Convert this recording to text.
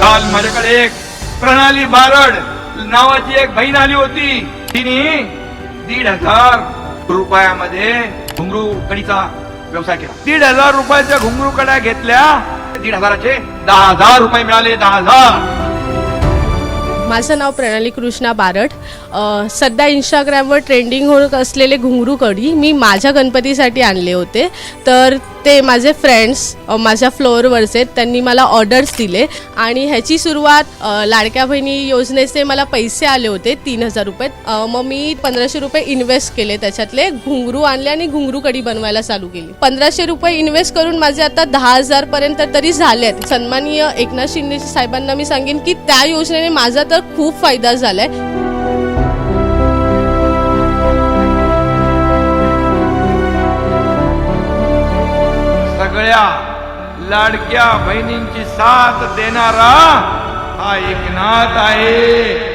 काल माझ्याकडे एक प्रणाली बारड नावाची एक बहीण आली होती. तिने दीड हजार रुपयामध्ये घुंगरू कडीचा व्यवसाय केला. दीड हजार रुपयाच्या घुंगरू कड्या घेतल्या दीड हजाराचे दहा हजार रुपये मिळाले दहा हजार. माझं नाव प्रणाली कृष्णा बारट. सध्या इंस्टाग्रामवर ट्रेंडिंग होत असलेले घुंगरू कढी मी माझ्या गणपतीसाठी आणले होते. तर ते माझे फ्रेंड्स माझ्या फ्लोअरवरचे आहेत. त्यांनी मला ऑर्डर्स दिले आणि ह्याची सुरुवात लाडक्या बहिणी योजनेचे मला पैसे आले होते तीन हजार रुपये. मग मी पंधराशे रुपये इन्व्हेस्ट केले. त्याच्यातले घुंगरू आणले आणि घुंगरू कढी बनवायला चालू केली. पंधराशे रुपये इन्व्हेस्ट करून माझे आता दहा हजारपर्यंत तरी झाले आहेत. सन्माननीय एकनाथ शिंदे साहेबांना मी सांगेन की त्या योजनेने माझा तर खूप फायदा झालाय. सगळ्या लाडक्या बहिणींची साथ देणारा हा एकनाथ आहे.